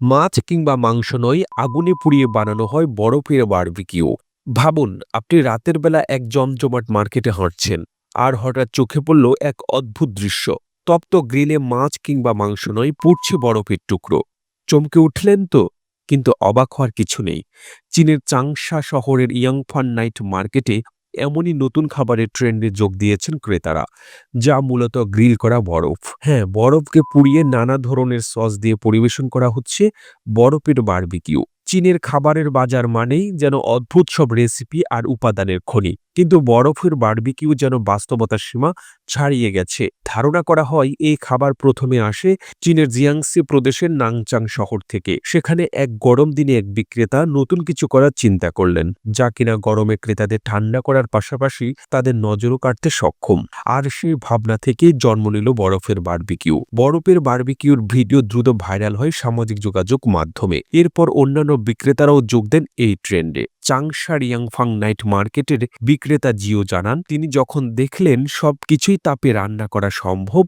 মাছ কিংবা মাংস নয়, আগুনে পুড়িয়ে বানানো হয় বরফের বারবিকিউ ভাবুন, আপনি রাতের বেলা এক জমজমাট মার্কেটে হাঁটছেন, আর হঠাৎ চোখে পড়ল এক অদ্ভুত দৃশ্য। তপ্ত গ্রিলে মাছ কিংবা মাংস নয়, পুড়ছে বরফের টুকরো। চমকে উঠলেন তো, কিন্তু অবাক হওয়ার কিছু নেই। চীনের চাংশা শহরের ইয়াংফান নাইট মার্কেটে এমনই নতুন খাবারের ট্রেন্ডে যোগ দিয়েছেন ক্রেতারা, যা মূলত গ্রিল করা বরফ। হ্যাঁ বরফকে পুড়িয়ে নানা ধরনের সস দিয়ে পরিবেশন করা হচ্ছে বরফের বারবিকিউ। চীনের খাবারের বাজার মানেই যেন অদ্ভুত সব রেসিপি আর উপাদানের খনি। কিন্তু বরফের বারবিকিউ যেন বাস্তবতার সীমা ছাড়িয়ে গেছে। ধারণা করা হয়, এই খাবার প্রথমে আসে চীনের জিয়াংসি প্রদেশের নাংচাং শহর থেকে। সেখানে এক গরম দিনে এক বিক্রেতা নতুন কিছু করার চিন্তা করলেন, যা কিনা গরমে ক্রেতাদের ঠান্ডা করার পাশাপাশি তাদের নজরও কাটতে সক্ষম। আর সেই ভাবনা থেকেই জন্ম নিল বরফের বারবিকিউ। বরফের বারবিকিউর ভিডিও দ্রুত ভাইরাল হয় সামাজিক যোগাযোগ মাধ্যমে। এরপর অন্যান্য বিক্রেতারাও যোগ দেন এই ট্রেন্ডে। চাংশা রিয়াংফাং নাইট মার্কেটের বিক্রেতা জিও জানান, তিনি যখন দেখলেন সব কিছুই তাপে রান্না করা সম্ভব,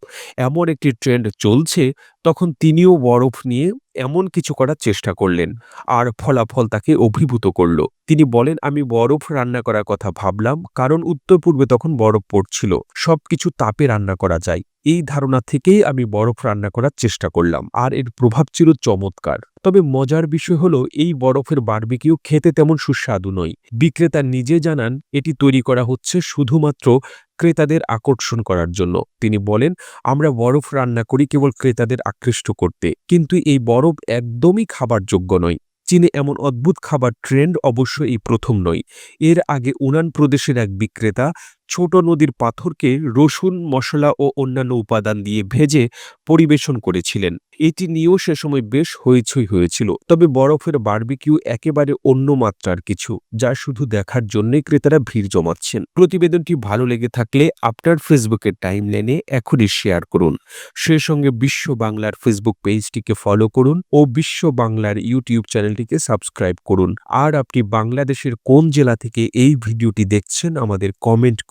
এমন একটি ট্রেন্ড চলছে, তখন তিনিও বরফ নিয়ে এমন কিছু করার চেষ্টা করলেন আর ফলাফল তাকে অভিভূত করল। তিনি বলেন, আমি বরফ রান্না করার কথা ভাবলাম, কারণ উত্তর পূর্বে তখন বরফ পড়ছিল, সবকিছু তাপে রান্না করা যায়। এই ধারণা থেকেই আমি বরফ রান্না করার চেষ্টা করলাম, আর এর প্রভাব ছিল চমৎকার। তবে মজার বিষয় হলো, এই বরফের বারবিকিউ খেতে তেমন সুস্বাদু নয়। বিক্রেতা নিজে জানান, এটি তৈরি করা হচ্ছে শুধুমাত্র ক্রেতাদের আকর্ষণ করার জন্য। তিনি বলেন, আমরা বরফ রান্না করি কেবল ক্রেতাদের আকৃষ্ট করতে, কিন্তু এই বরফ একদমই খাবার যোগ্য নয়। চীনে এমন অদ্ভুত খাবার ট্রেন্ড অবশ্য এই প্রথম নয়। এর আগে উনান প্রদেশের এক বিক্রেতা ছোট নদীর পাথরকে রসুন, মশলা ও অন্যান্য উপাদান দিয়ে ভেজে পরিবেশন করেছিলেন। এটি নিয়েও সে সময় বেশ হইচই হয়েছিল। তবে বরফের বারবিকিউ একেবারে অন্য মাত্রার কিছু, যা শুধু দেখার জন্যই ক্রেতারা ভিড় জমাচ্ছেন। প্রতিবেদনটি ভালো লেগে থাকলে আপনার ফেসবুকের টাইম টাইমলাইনে এখনই শেয়ার করুন। সে সঙ্গে বিশ্ব বাংলার ফেসবুক পেজটিকে ফলো করুন ও বিশ্ব বাংলার ইউটিউব চ্যানেলটিকে সাবস্ক্রাইব করুন। আর আপনি বাংলাদেশের কোন জেলা থেকে এই ভিডিওটি দেখছেন আমাদের কমেন্ট